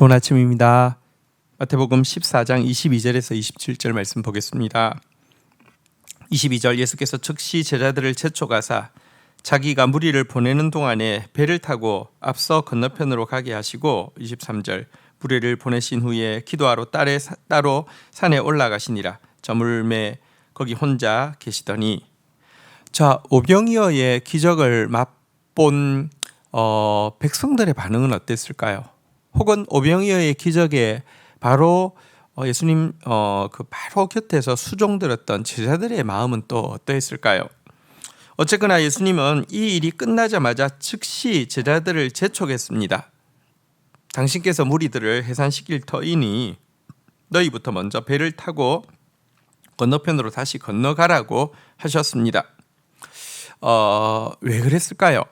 좋은 아침입니다. 마태복음 14장 22절에서 27절 말씀 보겠습니다. 22절 예수께서 즉시 제자들을 재촉하사 자기가 무리를 보내는 동안에 배를 타고 앞서 건너편으로 가게 하시고 23절 무리를 보내신 후에 기도하러 딸에 따로 산에 올라가시니라 저물매 거기 혼자 계시더니 자 오병이어의 기적을 맛본 어, 백성들의 반응은 어땠을까요? 혹은 오병이어의 기적에 바로 어, 예수님 어, 그 바로 곁에서 수종들었던 제자들의 마음은 또 어떠했을까요? 어쨌거나 예수님은 이 일이 끝나자마자 즉시 제자들을 재촉했습니다. 당신께서 무리들을 해산시킬 터이니 너희부터 먼저 배를 타고 건너편으로 다시 건너가라고 하셨습니다. 어, 왜 그랬을까요?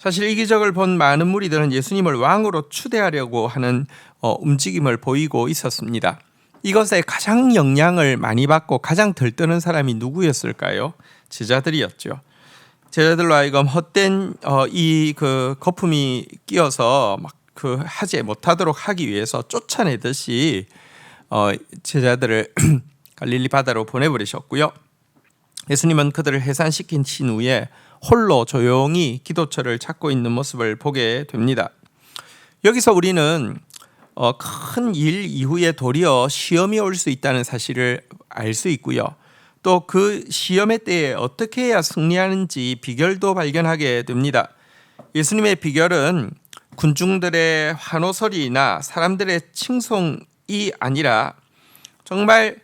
사실 이 기적을 본 많은 무리들은 예수님을 왕으로 추대하려고 하는 어, 움직임을 보이고 있었습니다. 이것에 가장 영향을 많이 받고 가장 들뜨는 사람이 누구였을까요? 제자들이었죠. 제자들로 하여금 헛된 어, 이그 거품이 끼어서 막 그 하지 못하도록 하기 위해서 쫓아내듯이 어, 제자들을 갈릴리 바다로 보내버리셨고요. 예수님은 그들을 해산시킨 신 후에 홀로 조용히 기도처를 찾고 있는 모습을 보게 됩니다. 여기서 우리는 어, 큰일 이후에 도리어 시험이 올 수 있다는 사실을 알 수 있고요. 또 그 시험의 때에 어떻게 해야 승리하는지 비결도 발견하게 됩니다. 예수님의 비결은 군중들의 환호소리나 사람들의 칭송이 아니라 정말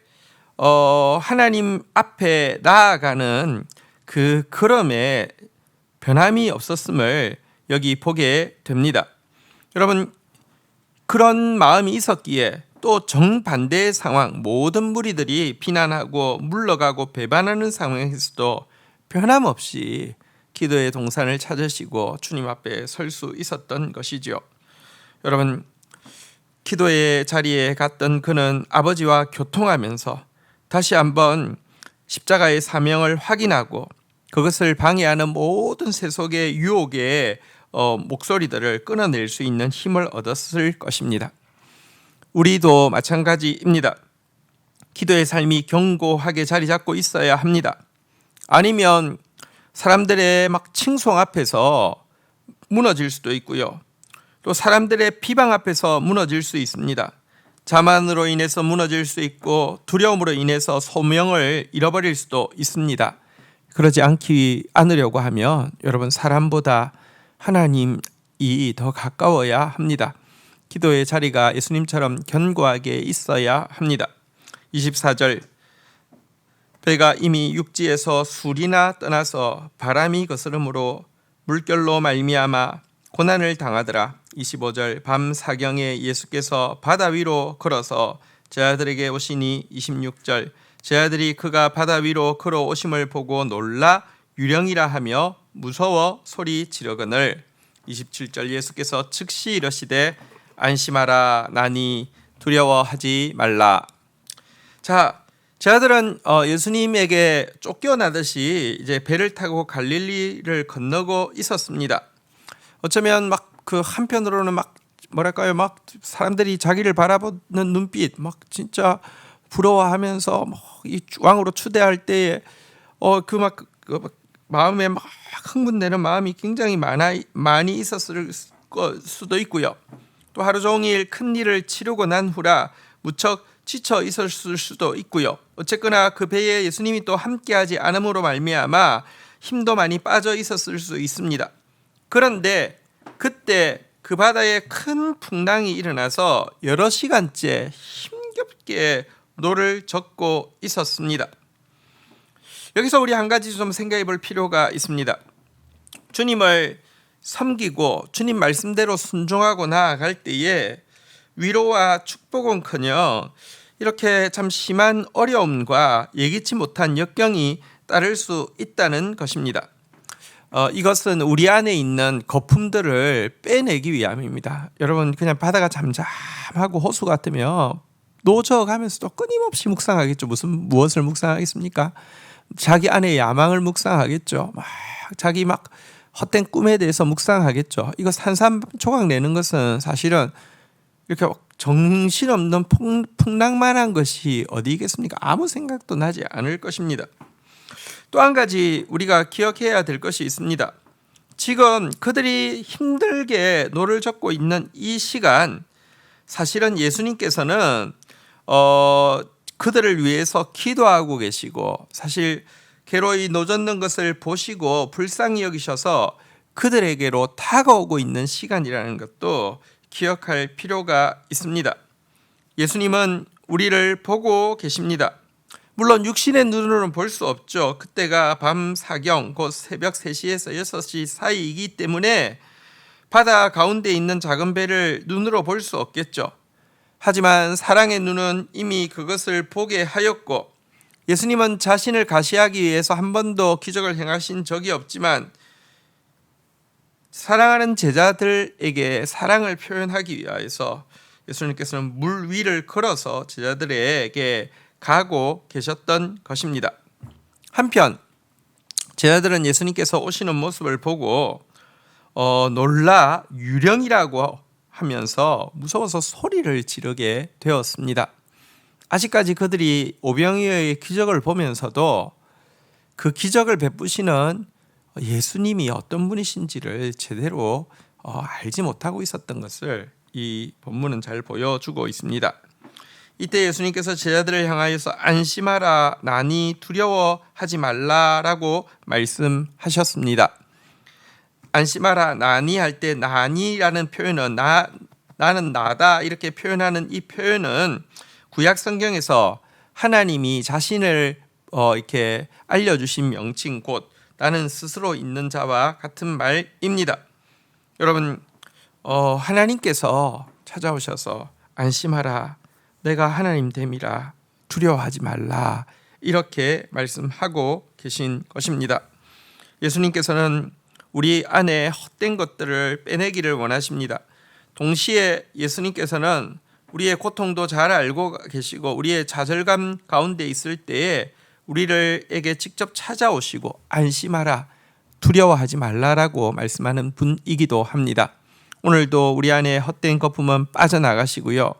어, 하나님 앞에 나아가는 그 걸음에 변함이 없었음을 여기 보게 됩니다. 여러분 그런 마음이 있었기에 또 정반대의 상황 모든 무리들이 비난하고 물러가고 배반하는 상황에서도 변함없이 기도의 동산을 찾으시고 주님 앞에 설 수 있었던 것이지요. 여러분 기도의 자리에 갔던 그는 아버지와 교통하면서 다시 한번 십자가의 사명을 확인하고 그것을 방해하는 모든 세속의 유혹의 어, 목소리들을 끊어낼 수 있는 힘을 얻었을 것입니다. 우리도 마찬가지입니다. 기도의 삶이 견고하게 자리 잡고 있어야 합니다. 아니면 사람들의 막 칭송 앞에서 무너질 수도 있고요. 또 사람들의 비방 앞에서 무너질 수 있습니다. 자만으로 인해서 무너질 수 있고 두려움으로 인해서 소명을 잃어버릴 수도 있습니다. 그러지 않기 않으려고 하면 여러분 사람보다 하나님이 더 가까워야 합니다. 기도의 자리가 예수님처럼 견고하게 있어야 합니다. 24절 배가 이미 육지에서 술이나 떠나서 바람이 거스름으로 물결로 말미암아 고난을 당하더라. 25절 밤 사경에 예수께서 바다 위로 걸어서 제자들에게 오시니 26절 제자들이 그가 바다 위로 걸어 오심을 보고 놀라 유령이라 하며 무서워 소리 지르거늘. 27절 예수께서 즉시 이러시되 안심하라 나니 두려워하지 말라. 자 제자들은 어, 예수님에게 쫓겨나듯이 이제 배를 타고 갈릴리를 건너고 있었습니다. 어쩌면 막 그 한편으로는 막 뭐랄까요 막 사람들이 자기를 바라보는 눈빛 막 진짜 부러워하면서 뭐이 왕으로 추대할 때에 어그막 그 마음에 막 흥분되는 마음이 굉장히 많아 많이 있었을 수도 있고요. 또 하루 종일 큰 일을 치르고 난 후라 무척 지쳐 있었을 수도 있고요. 어쨌거나 그 배에 예수님이 또 함께하지 않음으로 말미암아 힘도 많이 빠져 있었을 수 있습니다. 그런데 그때 그 바다에 큰 풍랑이 일어나서 여러 시간째 힘겹게 노를 젓고 있었습니다. 여기서 우리 한 가지 좀 생각해 볼 필요가 있습니다. 주님을 섬기고 주님 말씀대로 순종하고 나아갈 때에 위로와 축복은커녕 이렇게 참 심한 어려움과 예기치 못한 역경이 따를 수 있다는 것입니다. 어, 이것은 우리 안에 있는 거품들을 빼내기 위함입니다. 여러분 그냥 바다가 잠잠하고 호수 같으면 노저가면서도 끊임없이 묵상하겠죠. 무슨 무엇을 묵상하겠습니까? 자기 안에 야망을 묵상하겠죠. 막 자기 막 헛된 꿈에 대해서 묵상하겠죠. 이거 산산조각 내는 것은 사실은 이렇게 정신없는 풍, 풍랑만한 것이 어디 있겠습니까? 아무 생각도 나지 않을 것입니다. 또 한 가지 우리가 기억해야 될 것이 있습니다. 지금 그들이 힘들게 노를 젓고 있는 이 시간 사실은 예수님께서는 어 그들을 위해서 기도하고 계시고 사실 괴로이 노젓는 것을 보시고 불쌍히 여기셔서 그들에게로 다가오고 있는 시간이라는 것도 기억할 필요가 있습니다. 예수님은 우리를 보고 계십니다. 물론 육신의 눈으로는 볼 수 없죠. 그때가 밤 사경, 곧 새벽 3시에서 6시 사이이기 때문에 바다 가운데 있는 작은 배를 눈으로 볼 수 없겠죠. 하지만 사랑의 눈은 이미 그것을 보게 하였고 예수님은 자신을 가시하기 위해서 한 번도 기적을 행하신 적이 없지만 사랑하는 제자들에게 사랑을 표현하기 위하여서 예수님께서는 물 위를 걸어서 제자들에게 가고 계셨던 것입니다. 한편 제자들은 예수님께서 오시는 모습을 보고 어, 놀라 유령이라고 하면서 무서워서 소리를 지르게 되었습니다. 아직까지 그들이 오병이어의 기적을 보면서도 그 기적을 베푸시는 예수님이 어떤 분이신지를 제대로 어, 알지 못하고 있었던 것을 이 본문은 잘 보여주고 있습니다. 이때 예수님께서 제자들을 향하여서 안심하라 나니 두려워하지 말라라고 말씀하셨습니다. 안심하라 나니 할 때 나니라는 표현은 나 나는 나다 이렇게 표현하는 이 표현은 구약 성경에서 하나님이 자신을 어, 이렇게 알려주신 명칭 곧 나는 스스로 있는 자와 같은 말입니다. 여러분 어, 하나님께서 찾아오셔서 안심하라 내가 하나님 됨이라 두려워하지 말라 이렇게 말씀하고 계신 것입니다. 예수님께서는 우리 안에 헛된 것들을 빼내기를 원하십니다. 동시에 예수님께서는 우리의 고통도 잘 알고 계시고 우리의 좌절감 가운데 있을 때에 우리를에게 직접 찾아오시고 안심하라 두려워하지 말라라고 말씀하는 분이기도 합니다. 오늘도 우리 안에 헛된 거품은 빠져나가시고요.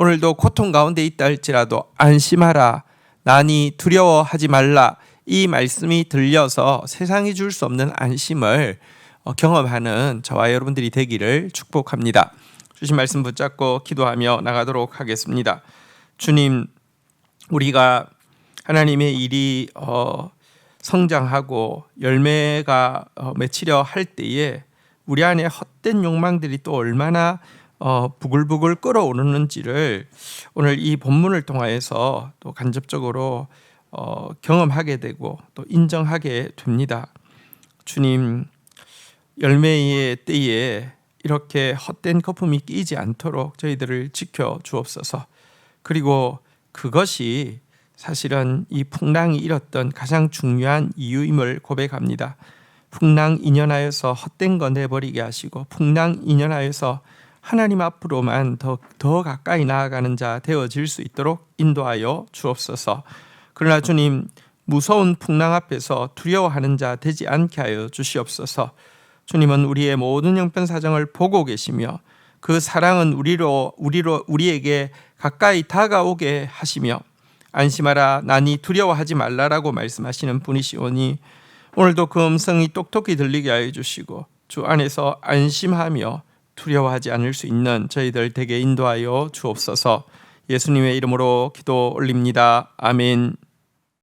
오늘도 고통 가운데 있다 할지라도 안심하라 나니 두려워하지 말라 이 말씀이 들려서 세상이 줄 수 없는 안심을 어, 경험하는 저와 여러분들이 되기를 축복합니다. 주신 말씀 붙잡고 기도하며 나가도록 하겠습니다. 주님, 우리가 하나님의 일이 어, 성장하고 열매가 어, 맺히려 할 때에 우리 안에 헛된 욕망들이 또 얼마나 어, 부글부글 끓어오르는지를 오늘 이 본문을 통하여서 또 간접적으로 어, 경험하게 되고 또 인정하게 됩니다. 주님 열매의 때에 이렇게 헛된 거품이 끼지 않도록 저희들을 지켜 주옵소서. 그리고 그것이 사실은 이 풍랑이 일었던 가장 중요한 이유임을 고백합니다. 풍랑 인연하여서 헛된 거 내버리게 하시고 풍랑 인연하여서 하나님 앞으로만 더, 더 가까이 나아가는 자 되어질 수 있도록 인도하여 주옵소서. 그러나 주님 무서운 풍랑 앞에서 두려워하는 자 되지 않게 하여 주시옵소서. 주님은 우리의 모든 형편 사정을 보고 계시며 그 사랑은 우리로 우리로 우리에게 가까이 다가오게 하시며 안심하라 나니 두려워하지 말라라고 말씀하시는 분이시오니 오늘도 그 음성이 똑똑히 들리게 하여 주시고 주 안에서 안심하며 두려워하지 않을 수 있는 저희들 되게 인도하여 주옵소서 예수님의 이름으로 기도 올립니다. 아멘.